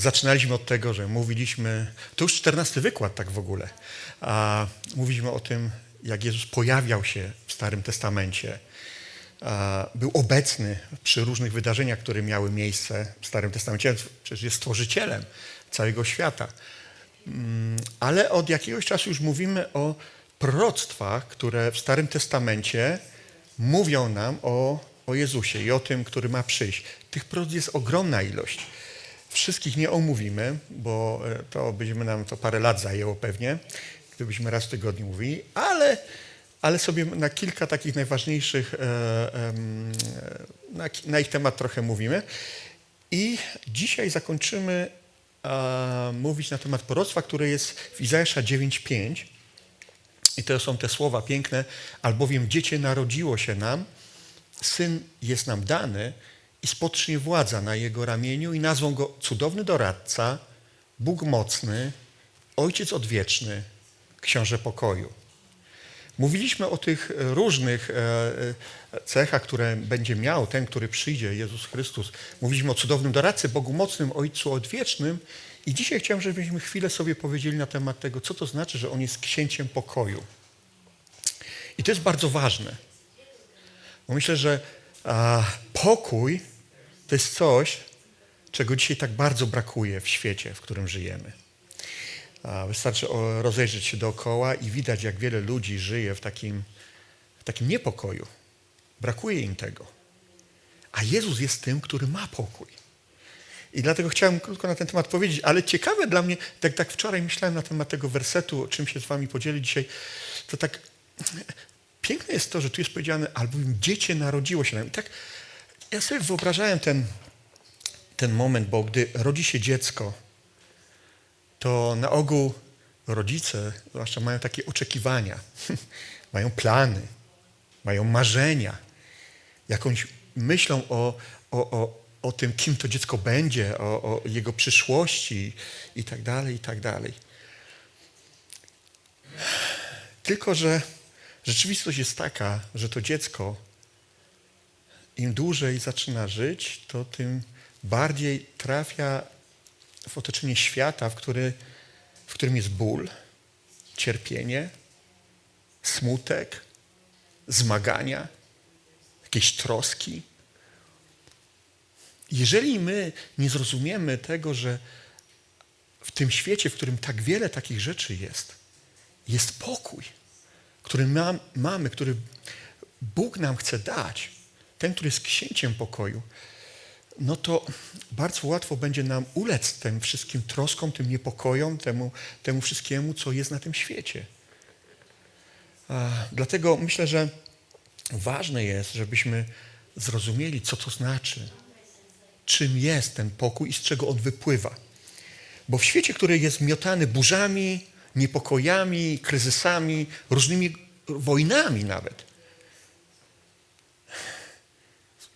zaczynaliśmy od tego, że mówiliśmy, to już czternasty wykład tak w ogóle, a mówiliśmy o tym, jak Jezus pojawiał się w Starym Testamencie, a, był obecny przy różnych wydarzeniach, które miały miejsce w Starym Testamencie. Przecież jest stworzycielem całego świata. Mm, Ale od jakiegoś czasu już mówimy o proroctwach, które w Starym Testamencie mówią nam o, o Jezusie i o tym, który ma przyjść. Tych proroc jest ogromna ilość. Wszystkich nie omówimy, bo e, to byśmy nam to parę lat zajęło pewnie, gdybyśmy raz w tygodniu mówili, ale, ale sobie na kilka takich najważniejszych, e, e, na, na ich temat trochę mówimy. I dzisiaj zakończymy mówić na temat proroctwa, które jest w Izajasza 9:5. I to są te słowa piękne, albowiem dziecię narodziło się nam, syn jest nam dany i spocznie władza na jego ramieniu i nazwą go cudowny doradca, Bóg mocny, Ojciec odwieczny, Książę pokoju. Mówiliśmy o tych różnych e, e, cechach, które będzie miał ten, który przyjdzie, Jezus Chrystus. Mówiliśmy o cudownym doradcy, Bogu mocnym, Ojcu odwiecznym i dzisiaj chciałem, żebyśmy chwilę sobie powiedzieli na temat tego, co to znaczy, że On jest księciem pokoju. I to jest bardzo ważne. Bo myślę, że a, pokój to jest coś, czego dzisiaj tak bardzo brakuje w świecie, w którym żyjemy. A, wystarczy rozejrzeć się dookoła i widać, jak wiele ludzi żyje w takim, w takim niepokoju. Brakuje im tego. A Jezus jest tym, który ma pokój. I dlatego chciałem krótko na ten temat powiedzieć, ale ciekawe dla mnie, tak, tak wczoraj myślałem na temat tego wersetu, czym się z wami podzielić dzisiaj, to tak piękne jest to, że tu jest powiedziane, albowiem dziecię narodziło się nam. I tak ja sobie wyobrażałem ten, ten moment, bo gdy rodzi się dziecko, to na ogół rodzice zwłaszcza mają takie oczekiwania, mają plany, mają marzenia, jakąś myślą o, o, o, o tym, kim to dziecko będzie, o, o jego przyszłości i tak dalej, i tak dalej. Tylko, że rzeczywistość jest taka, że to dziecko im dłużej zaczyna żyć, to tym bardziej trafia w otoczenie świata, w, który, w którym jest ból, cierpienie, smutek, zmagania, jakieś troski. Jeżeli my nie zrozumiemy tego, że w tym świecie, w którym tak wiele takich rzeczy jest, jest pokój, który mam, mamy, który Bóg nam chce dać, ten, który jest księciem pokoju, no to bardzo łatwo będzie nam ulec tym wszystkim troskom, tym niepokojom, temu, temu wszystkiemu, co jest na tym świecie. Dlatego myślę, że ważne jest, żebyśmy zrozumieli, co to znaczy, czym jest ten pokój i z czego on wypływa. Bo w świecie, który jest miotany burzami, niepokojami, kryzysami, różnymi wojnami nawet,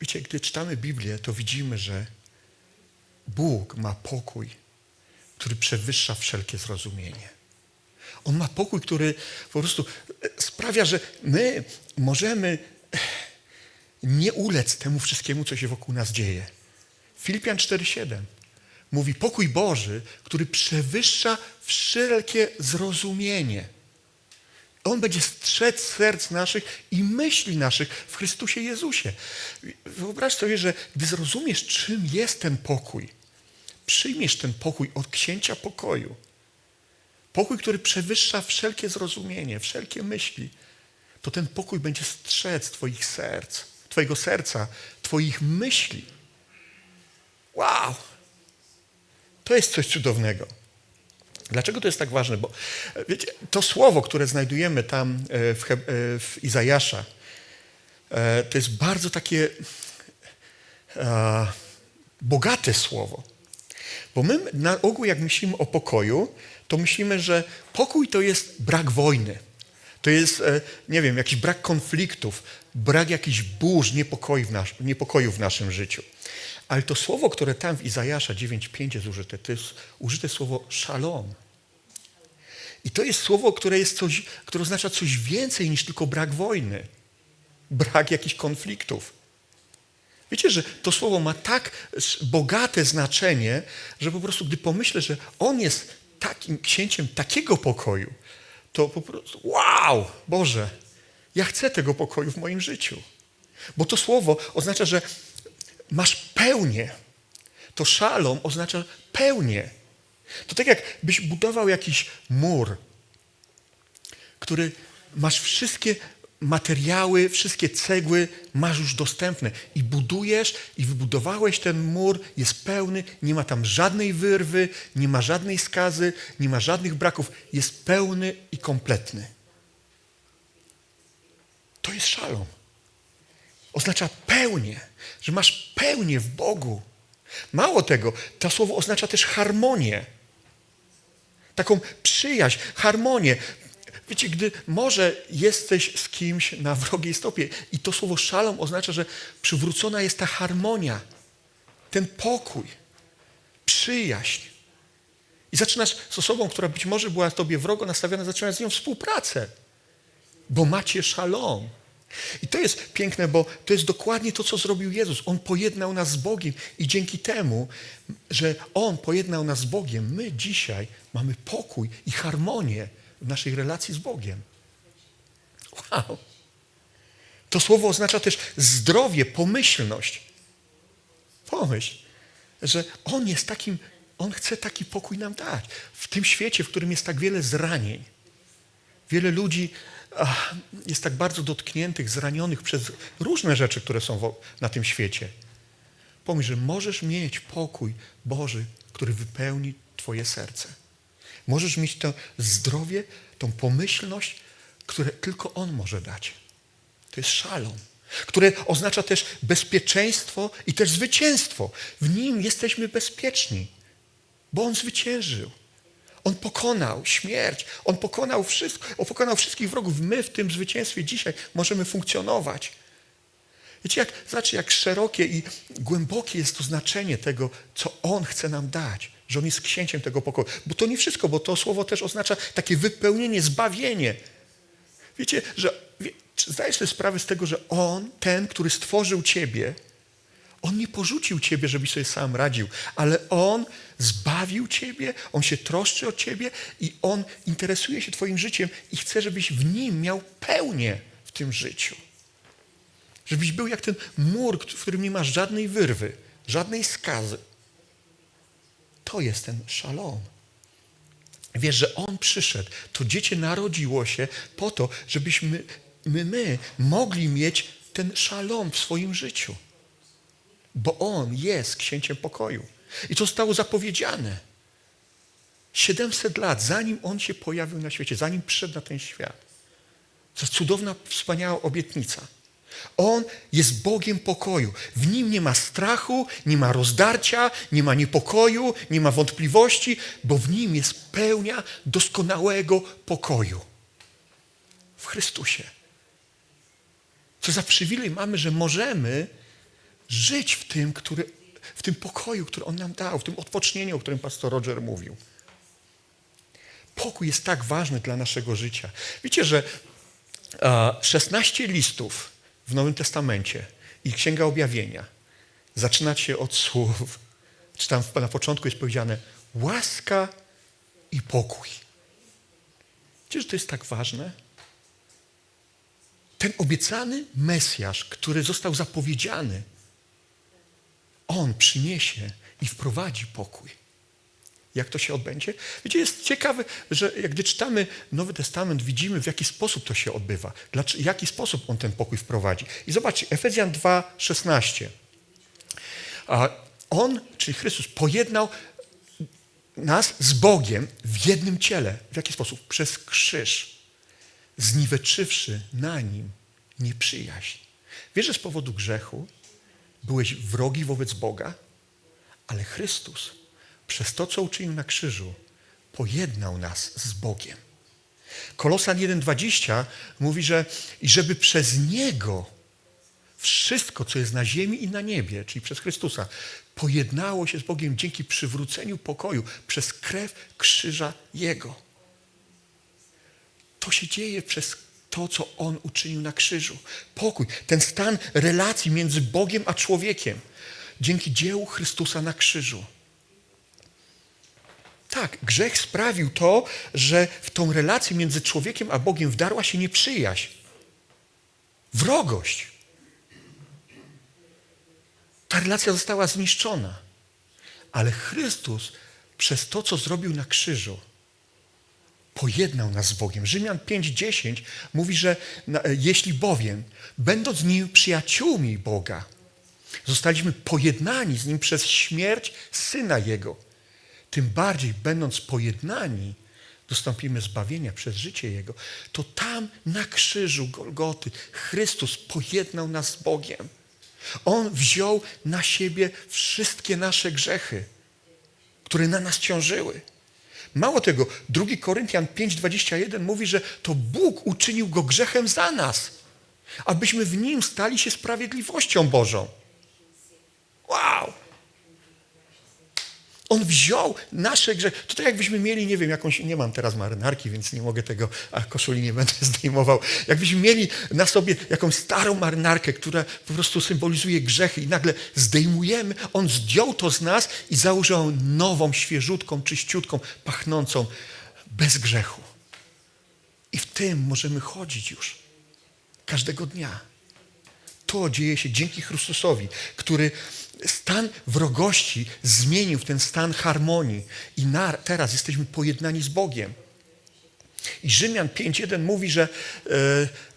Wiecie, gdy czytamy Biblię, to widzimy, że Bóg ma pokój, który przewyższa wszelkie zrozumienie. On ma pokój, który po prostu sprawia, że my możemy nie ulec temu wszystkiemu, co się wokół nas dzieje. Filipian 4,7 mówi pokój Boży, który przewyższa wszelkie zrozumienie. On będzie strzec serc naszych i myśli naszych w Chrystusie Jezusie. Wyobraź sobie, że gdy zrozumiesz, czym jest ten pokój, przyjmiesz ten pokój od księcia pokoju, pokój, który przewyższa wszelkie zrozumienie, wszelkie myśli, to ten pokój będzie strzec Twoich serc, Twojego serca, Twoich myśli. Wow! To jest coś cudownego. Dlaczego to jest tak ważne? Bo wiecie, to słowo, które znajdujemy tam e, w, e, w Izajasza, e, to jest bardzo takie e, bogate słowo. Bo my na ogół, jak myślimy o pokoju, to myślimy, że pokój to jest brak wojny. To jest, nie wiem, jakiś brak konfliktów, brak jakichś burz, w, nas, niepokoju w naszym życiu. Ale to słowo, które tam w Izajasza 9.5 jest użyte, to jest użyte słowo szalom. I to jest słowo, które, jest coś, które oznacza coś więcej niż tylko brak wojny, brak jakichś konfliktów. Wiecie, że to słowo ma tak bogate znaczenie, że po prostu gdy pomyślę, że on jest takim księciem takiego pokoju, to po prostu wow, Boże, ja chcę tego pokoju w moim życiu. Bo to słowo oznacza, że masz pełnię. To szalom oznacza pełnię. To tak jakbyś budował jakiś mur, który masz wszystkie materiały, wszystkie cegły masz już dostępne i budujesz i wybudowałeś ten mur, jest pełny, nie ma tam żadnej wyrwy, nie ma żadnej skazy, nie ma żadnych braków, jest pełny i kompletny. To jest szalom. Oznacza pełnię, że masz pełnię w Bogu. Mało tego, to słowo oznacza też harmonię. Taką przyjaźń, harmonię. Wiecie, gdy może jesteś z kimś na wrogiej stopie i to słowo szalom oznacza, że przywrócona jest ta harmonia, ten pokój, przyjaźń. I zaczynasz z osobą, która być może była tobie wrogo nastawiona, zaczynasz z nią współpracę, bo macie szalom. I to jest piękne, bo to jest dokładnie to, co zrobił Jezus. On pojednał nas z Bogiem i dzięki temu, że On pojednał nas z Bogiem, my dzisiaj mamy pokój i harmonię w naszej relacji z Bogiem. Wow. To słowo oznacza też zdrowie, pomyślność. Pomyśl, że On jest takim, On chce taki pokój nam dać. W tym świecie, w którym jest tak wiele zranień, wiele ludzi jest tak bardzo dotkniętych, zranionych przez różne rzeczy, które są na tym świecie. Pomyśl, że możesz mieć pokój Boży, który wypełni Twoje serce. Możesz mieć to zdrowie, tą pomyślność, które tylko On może dać. To jest szalom, które oznacza też bezpieczeństwo i też zwycięstwo. W Nim jesteśmy bezpieczni, bo On zwyciężył. On pokonał śmierć, On pokonał wszystko, On pokonał wszystkich wrogów. My w tym zwycięstwie dzisiaj możemy funkcjonować. Wiecie, jak, znaczy, jak szerokie i głębokie jest to znaczenie tego, co On chce nam dać, że On jest księciem tego pokoju. Bo to nie wszystko, bo to słowo też oznacza takie wypełnienie, zbawienie. Wiecie, że wie, zdajesz sobie sprawę z tego, że On, ten, który stworzył Ciebie, On nie porzucił Ciebie, żebyś sobie sam radził, ale On zbawił Ciebie, On się troszczy o Ciebie i On interesuje się Twoim życiem i chce, żebyś w Nim miał pełnię w tym życiu. Żebyś był jak ten mur, w którym nie masz żadnej wyrwy, żadnej skazy. To jest ten szalom. Wiesz, że On przyszedł, to dziecię narodziło się po to, żebyśmy my, my mogli mieć ten szalom w swoim życiu. Bo On jest księciem pokoju. I to zostało zapowiedziane. 700 lat, zanim On się pojawił na świecie, zanim przyszedł na ten świat. To cudowna, wspaniała obietnica. On jest Bogiem pokoju. W nim nie ma strachu, nie ma rozdarcia, nie ma niepokoju, nie ma wątpliwości, bo w nim jest pełnia doskonałego pokoju. W Chrystusie. Co za przywilej mamy, że możemy żyć w tym, który, w tym pokoju, który On nam dał, w tym odpocznieniu, o którym pastor Roger mówił. Pokój jest tak ważny dla naszego życia. Wiecie, że 16 listów w Nowym Testamencie i Księga Objawienia zaczyna się od słów, czy tam na początku jest powiedziane łaska i pokój. Wiecie, że to jest tak ważne? Ten obiecany Mesjasz, który został zapowiedziany, on przyniesie i wprowadzi pokój. Jak to się odbędzie? Wiecie, jest ciekawe, że gdy czytamy Nowy Testament, widzimy, w jaki sposób to się odbywa. w jaki sposób on ten pokój wprowadzi. I zobaczcie, Efezjan 2, 16. A on, czyli Chrystus, pojednał nas z Bogiem w jednym ciele. W jaki sposób? Przez krzyż. Zniweczywszy na nim nieprzyjaźń. Wiesz, że z powodu grzechu byłeś wrogi wobec Boga, ale Chrystus przez to, co uczynił na krzyżu, pojednał nas z Bogiem. Kolosan 1,20 mówi, że i żeby przez Niego wszystko, co jest na ziemi i na niebie, czyli przez Chrystusa, pojednało się z Bogiem dzięki przywróceniu pokoju przez krew krzyża Jego. To się dzieje przez to, co On uczynił na krzyżu. Pokój, ten stan relacji między Bogiem a człowiekiem dzięki dziełu Chrystusa na krzyżu. Tak, grzech sprawił to, że w tą relację między człowiekiem a Bogiem wdarła się nieprzyjaźń, wrogość. Ta relacja została zniszczona. Ale Chrystus przez to, co zrobił na krzyżu, pojednał nas z Bogiem. Rzymian 5:10 mówi, że na, jeśli bowiem, będąc nim przyjaciółmi Boga, zostaliśmy pojednani z nim przez śmierć syna Jego, tym bardziej będąc pojednani, dostąpimy zbawienia przez życie Jego. To tam na krzyżu Golgoty Chrystus pojednał nas z Bogiem. On wziął na siebie wszystkie nasze grzechy, które na nas ciążyły. Mało tego, 2 Koryntian 5:21 mówi, że to Bóg uczynił go grzechem za nas, abyśmy w nim stali się sprawiedliwością Bożą. Wow! On wziął nasze grzechy. To tak jakbyśmy mieli, nie wiem, jakąś, nie mam teraz marynarki, więc nie mogę tego, a koszuli nie będę zdejmował. Jakbyśmy mieli na sobie jakąś starą marynarkę, która po prostu symbolizuje grzechy i nagle zdejmujemy, on zdjął to z nas i założył nową, świeżutką, czyściutką, pachnącą, bez grzechu. I w tym możemy chodzić już. Każdego dnia. To dzieje się dzięki Chrystusowi, który stan wrogości zmienił w ten stan harmonii i na, teraz jesteśmy pojednani z Bogiem. I Rzymian 5.1 mówi, że e,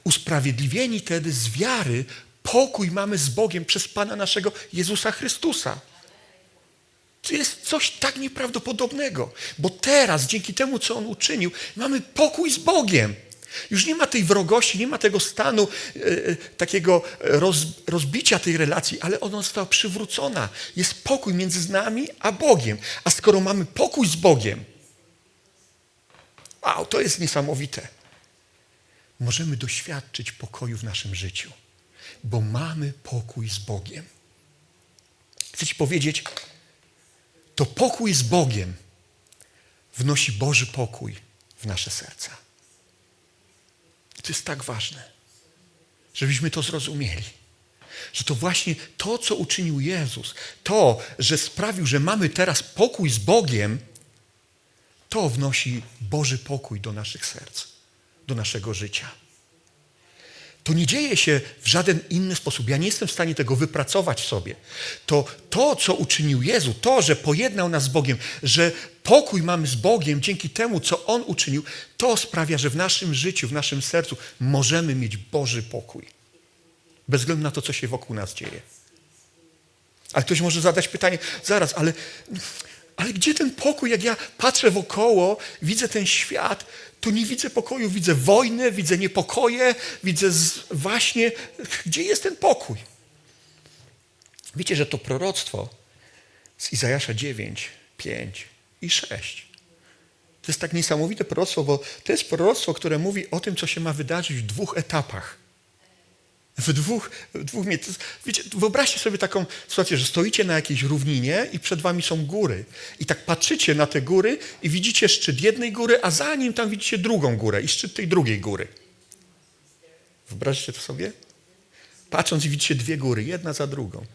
usprawiedliwieni tedy z wiary pokój mamy z Bogiem przez Pana naszego Jezusa Chrystusa. To jest coś tak nieprawdopodobnego, bo teraz, dzięki temu, co On uczynił, mamy pokój z Bogiem. Już nie ma tej wrogości, nie ma tego stanu e, takiego roz, rozbicia tej relacji, ale ona została przywrócona. Jest pokój między nami a Bogiem. A skoro mamy pokój z Bogiem, wow, to jest niesamowite. Możemy doświadczyć pokoju w naszym życiu, bo mamy pokój z Bogiem. Chcę Ci powiedzieć, to pokój z Bogiem wnosi Boży pokój w nasze serca. To jest tak ważne, żebyśmy to zrozumieli. Że to właśnie to, co uczynił Jezus, to, że sprawił, że mamy teraz pokój z Bogiem, to wnosi Boży pokój do naszych serc, do naszego życia. To nie dzieje się w żaden inny sposób. Ja nie jestem w stanie tego wypracować sobie. To to, co uczynił Jezus, to, że pojednał nas z Bogiem, że pokój mamy z Bogiem dzięki temu, co On uczynił, to sprawia, że w naszym życiu, w naszym sercu możemy mieć Boży pokój. Bez względu na to, co się wokół nas dzieje. Ale ktoś może zadać pytanie, zaraz, ale, ale gdzie ten pokój? Jak ja patrzę wokoło, widzę ten świat, to nie widzę pokoju, widzę wojnę, widzę niepokoje, widzę z... właśnie, gdzie jest ten pokój? Wiecie, że to proroctwo z Izajasza 9, 5 i 6. To jest tak niesamowite proroctwo, bo to jest proroctwo, które mówi o tym, co się ma wydarzyć w dwóch etapach. W dwóch, w dwóch wiecie, wyobraźcie sobie taką sytuację, że stoicie na jakiejś równinie i przed wami są góry. I tak patrzycie na te góry i widzicie szczyt jednej góry, a za nim tam widzicie drugą górę i szczyt tej drugiej góry. Wyobraźcie to sobie? Patrząc i widzicie dwie góry, jedna za drugą.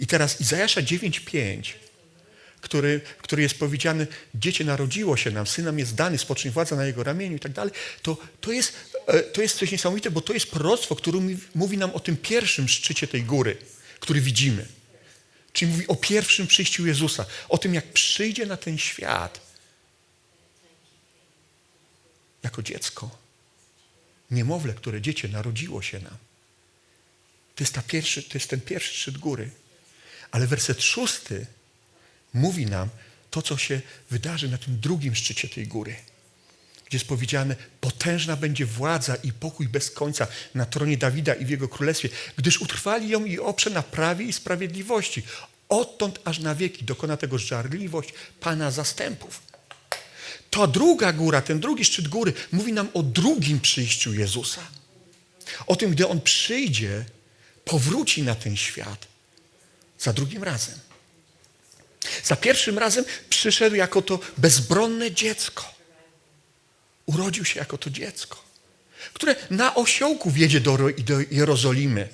I teraz Izajasza 9,5 który, który jest powiedziany, dziecię narodziło się nam, synem jest dany, spocznie władza na jego ramieniu i tak dalej, to, to, jest, e, to jest coś niesamowite, bo to jest proroctwo, które mówi nam o tym pierwszym szczycie tej góry, który widzimy. Czyli mówi o pierwszym przyjściu Jezusa, o tym, jak przyjdzie na ten świat jako dziecko. Niemowlę, które dziecię narodziło się nam. To jest, ta pierwszy, to jest ten pierwszy szczyt góry. Ale werset szósty mówi nam to, co się wydarzy na tym drugim szczycie tej góry. Gdzie jest powiedziane, potężna będzie władza i pokój bez końca na tronie Dawida i w jego królestwie, gdyż utrwali ją i oprze na prawie i sprawiedliwości. Odtąd aż na wieki dokona tego żarliwość Pana zastępów. Ta druga góra, ten drugi szczyt góry mówi nam o drugim przyjściu Jezusa. O tym, gdy On przyjdzie, powróci na ten świat za drugim razem. Za pierwszym razem przyszedł jako to bezbronne dziecko. Urodził się jako to dziecko. które na osiołku wiedzie do, do Jerozolimy,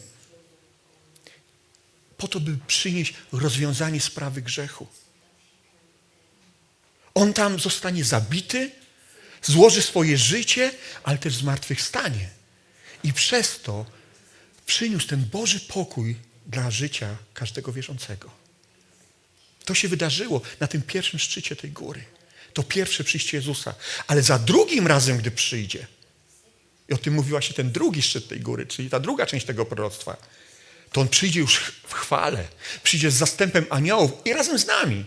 po to, by przynieść rozwiązanie sprawy grzechu. On tam zostanie zabity, złoży swoje życie, ale też zmartwychwstanie. I przez to przyniósł ten Boży pokój dla życia każdego wierzącego. To się wydarzyło na tym pierwszym szczycie tej góry. To pierwsze przyjście Jezusa. Ale za drugim razem, gdy przyjdzie, i o tym mówiła się ten drugi szczyt tej góry, czyli ta druga część tego proroctwa, to On przyjdzie już w chwale, przyjdzie z zastępem aniołów i razem z nami.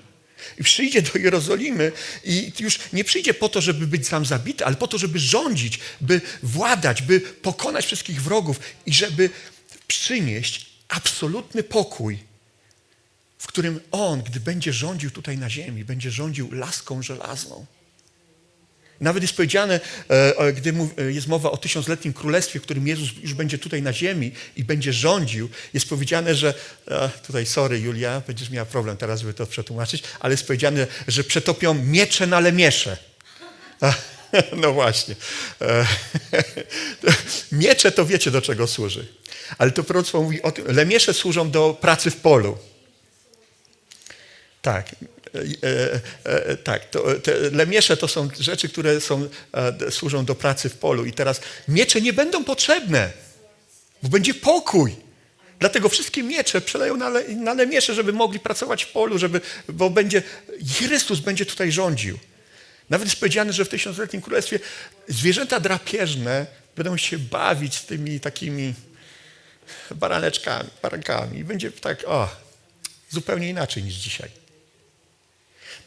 I przyjdzie do Jerozolimy i już nie przyjdzie po to, żeby być sam zabity, ale po to, żeby rządzić, by władać, by pokonać wszystkich wrogów i żeby przynieść absolutny pokój, w którym On, gdy będzie rządził tutaj na ziemi, będzie rządził laską żelazną. Nawet jest powiedziane, e, gdy e, jest mowa o tysiącletnim królestwie, w którym Jezus już będzie tutaj na ziemi i będzie rządził, jest powiedziane, że, e, tutaj sorry Julia, będziesz miała problem teraz, żeby to przetłumaczyć, ale jest powiedziane, że przetopią miecze na lemiesze. No właśnie. Miecze to wiecie, do czego służy. Ale to proroctwo mówi o tym, lemiesze służą do pracy w polu. Tak. E, e, e, tak, to, te lemiesze to są rzeczy, które są, e, służą do pracy w polu. I teraz miecze nie będą potrzebne, bo będzie pokój. Dlatego wszystkie miecze przeleją na, le, na lemiesze, żeby mogli pracować w polu, żeby, bo będzie, Chrystus będzie tutaj rządził. Nawet jest powiedziane, że w tysiącletnim królestwie zwierzęta drapieżne będą się bawić z tymi takimi baraneczkami, barankami. Będzie tak, o, zupełnie inaczej niż dzisiaj.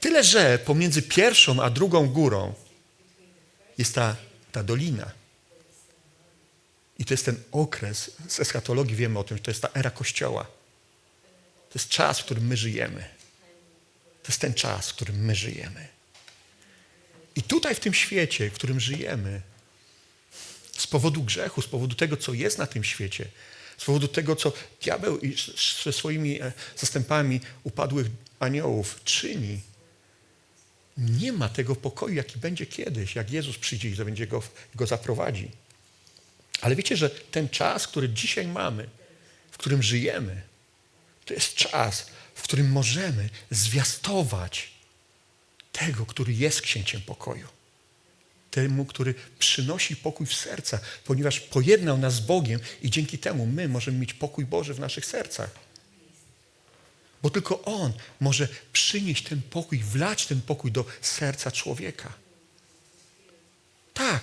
Tyle, że pomiędzy pierwszą a drugą górą jest ta, ta dolina. I to jest ten okres, z eschatologii wiemy o tym, że to jest ta era Kościoła. To jest czas, w którym my żyjemy. To jest ten czas, w którym my żyjemy. I tutaj w tym świecie, w którym żyjemy, z powodu grzechu, z powodu tego, co jest na tym świecie, z powodu tego, co diabeł i ze swoimi e, zastępami upadłych aniołów czyni, nie ma tego pokoju, jaki będzie kiedyś, jak Jezus przyjdzie i będzie go, go zaprowadzi. Ale wiecie, że ten czas, który dzisiaj mamy, w którym żyjemy, to jest czas, w którym możemy zwiastować tego, który jest księciem pokoju. Temu, który przynosi pokój w serca, ponieważ pojednał nas z Bogiem i dzięki temu my możemy mieć pokój Boży w naszych sercach. Bo tylko On może przynieść ten pokój, wlać ten pokój do serca człowieka. Tak.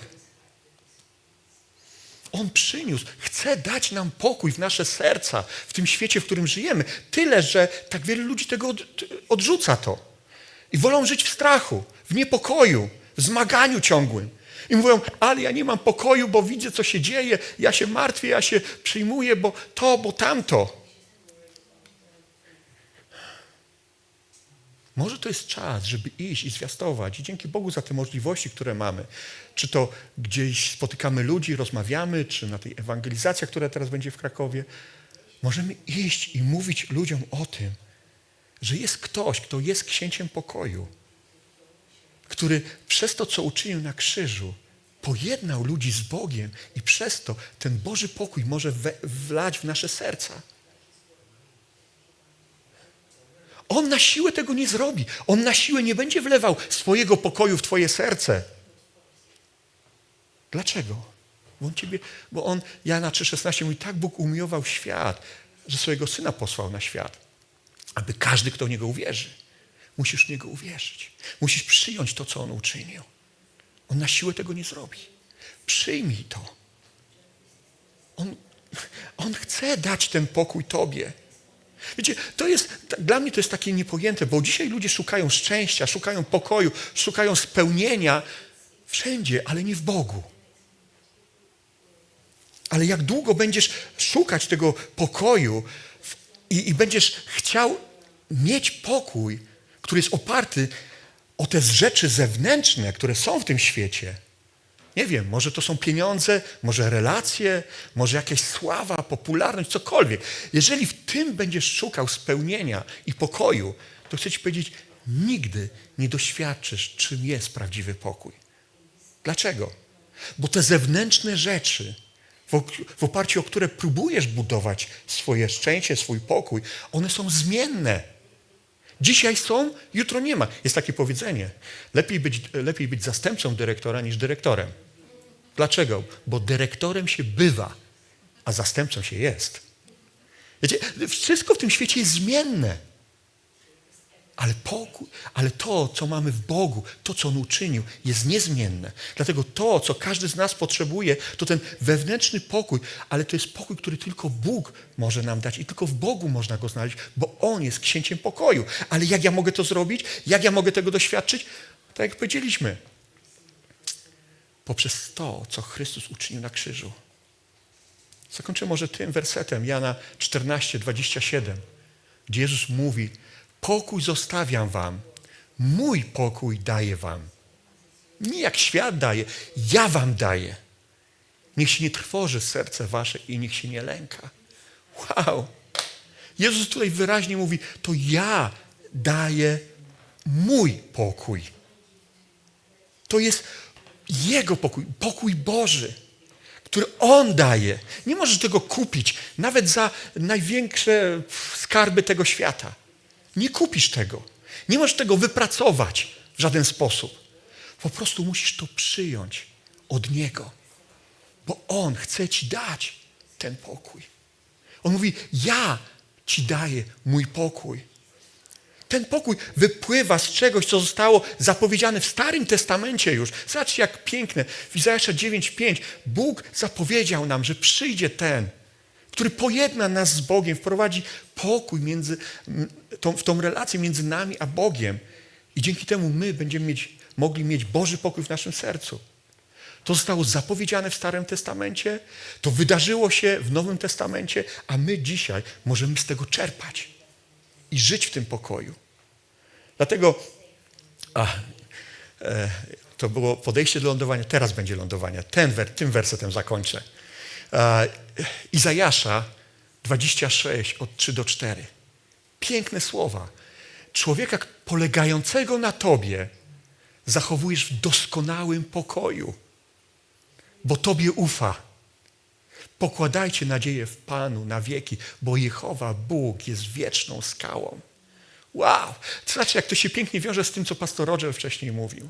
On przyniósł, chce dać nam pokój w nasze serca, w tym świecie, w którym żyjemy. Tyle, że tak wiele ludzi tego od, odrzuca to. I wolą żyć w strachu, w niepokoju, w zmaganiu ciągłym. I mówią, ale ja nie mam pokoju, bo widzę, co się dzieje, ja się martwię, ja się przyjmuję, bo to, bo tamto. Może to jest czas, żeby iść i zwiastować. I dzięki Bogu za te możliwości, które mamy. Czy to gdzieś spotykamy ludzi, rozmawiamy, czy na tej ewangelizacji, która teraz będzie w Krakowie. Możemy iść i mówić ludziom o tym, że jest ktoś, kto jest księciem pokoju, który przez to, co uczynił na krzyżu, pojednał ludzi z Bogiem i przez to ten Boży pokój może we, wlać w nasze serca. On na siłę tego nie zrobi. On na siłę nie będzie wlewał swojego pokoju w Twoje serce. Dlaczego? Bo on ciebie, bo on, Jana 3,16 mówi, tak Bóg umiłował świat, że swojego Syna posłał na świat, aby każdy, kto w Niego uwierzy. Musisz w Niego uwierzyć. Musisz przyjąć to, co On uczynił. On na siłę tego nie zrobi. Przyjmij to. On, on chce dać ten pokój Tobie. Wiecie, to jest, dla mnie to jest takie niepojęte, bo dzisiaj ludzie szukają szczęścia, szukają pokoju, szukają spełnienia wszędzie, ale nie w Bogu. Ale jak długo będziesz szukać tego pokoju i, i będziesz chciał mieć pokój, który jest oparty o te rzeczy zewnętrzne, które są w tym świecie, nie wiem, może to są pieniądze, może relacje, może jakaś sława, popularność, cokolwiek. Jeżeli w tym będziesz szukał spełnienia i pokoju, to chcę Ci powiedzieć, nigdy nie doświadczysz, czym jest prawdziwy pokój. Dlaczego? Bo te zewnętrzne rzeczy, w, oparciu o które próbujesz budować swoje szczęście, swój pokój, one są zmienne. Dzisiaj są, jutro nie ma. Jest takie powiedzenie. Lepiej być, lepiej być zastępcą dyrektora niż dyrektorem. Dlaczego? Bo dyrektorem się bywa, a zastępcą się jest. Wiecie, wszystko w tym świecie jest zmienne. Ale pokój, ale to, co mamy w Bogu, to, co On uczynił, jest niezmienne. Dlatego to, co każdy z nas potrzebuje, to ten wewnętrzny pokój, ale to jest pokój, który tylko Bóg może nam dać i tylko w Bogu można go znaleźć, bo On jest księciem pokoju. Ale jak ja mogę to zrobić? Jak ja mogę tego doświadczyć? Tak jak powiedzieliśmy, poprzez to, co Chrystus uczynił na krzyżu. Zakończę może tym wersetem, Jana 14, 27, gdzie Jezus mówi, pokój zostawiam wam, mój pokój daję wam. Nie jak świat daje, ja wam daję. Niech się nie trwoży serce wasze i niech się nie lęka. Wow! Jezus tutaj wyraźnie mówi, to ja daję mój pokój. To jest Jego pokój, pokój Boży, który On daje. Nie możesz tego kupić, nawet za największe skarby tego świata. Nie kupisz tego. Nie możesz tego wypracować w żaden sposób. Po prostu musisz to przyjąć od Niego, bo On chce Ci dać ten pokój. On mówi: Ja Ci daję mój pokój. Ten pokój wypływa z czegoś, co zostało zapowiedziane w Starym Testamencie już. Zobaczcie, jak piękne. W Izajasza 9:5 Bóg zapowiedział nam, że przyjdzie ten, który pojedna nas z Bogiem, wprowadzi pokój między, tą, w tą relację między nami a Bogiem. I dzięki temu my będziemy mieć, mogli mieć Boży pokój w naszym sercu. To zostało zapowiedziane w Starym Testamencie, to wydarzyło się w Nowym Testamencie, a my dzisiaj możemy z tego czerpać i żyć w tym pokoju. Dlatego a, e, to było podejście do lądowania, teraz będzie lądowanie. Ten, tym wersetem zakończę. E, Izajasza 26 od 3 do 4. Piękne słowa. Człowieka polegającego na Tobie zachowujesz w doskonałym pokoju, bo Tobie ufa. Pokładajcie nadzieję w Panu na wieki, bo Jehowa Bóg jest wieczną skałą. Wow! Zobaczcie, jak to się pięknie wiąże z tym, co pastor Roger wcześniej mówił.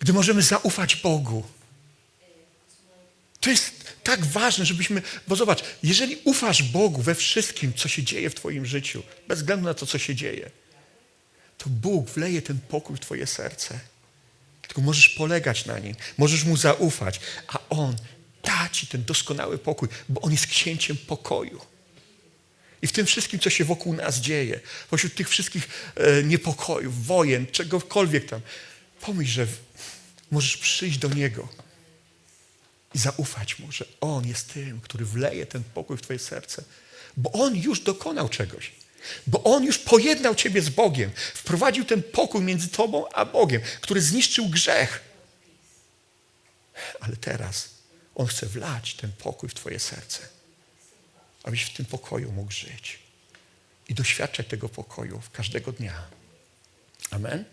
Gdy możemy zaufać Bogu. To jest tak ważne, żebyśmy, bo zobacz, jeżeli ufasz Bogu we wszystkim, co się dzieje w Twoim życiu, bez względu na to, co się dzieje, to Bóg wleje ten pokój w Twoje serce. Tylko możesz polegać na Nim, możesz Mu zaufać, a On da Ci ten doskonały pokój, bo On jest księciem pokoju. I w tym wszystkim, co się wokół nas dzieje, pośród tych wszystkich e, niepokojów, wojen, czegokolwiek tam, pomyśl, że możesz przyjść do Niego i zaufać Mu, że On jest tym, który wleje ten pokój w Twoje serce, bo On już dokonał czegoś. Bo On już pojednał Ciebie z Bogiem, wprowadził ten pokój między Tobą a Bogiem, który zniszczył grzech. Ale teraz On chce wlać ten pokój w Twoje serce, abyś w tym pokoju mógł żyć i doświadczać tego pokoju każdego dnia. Amen.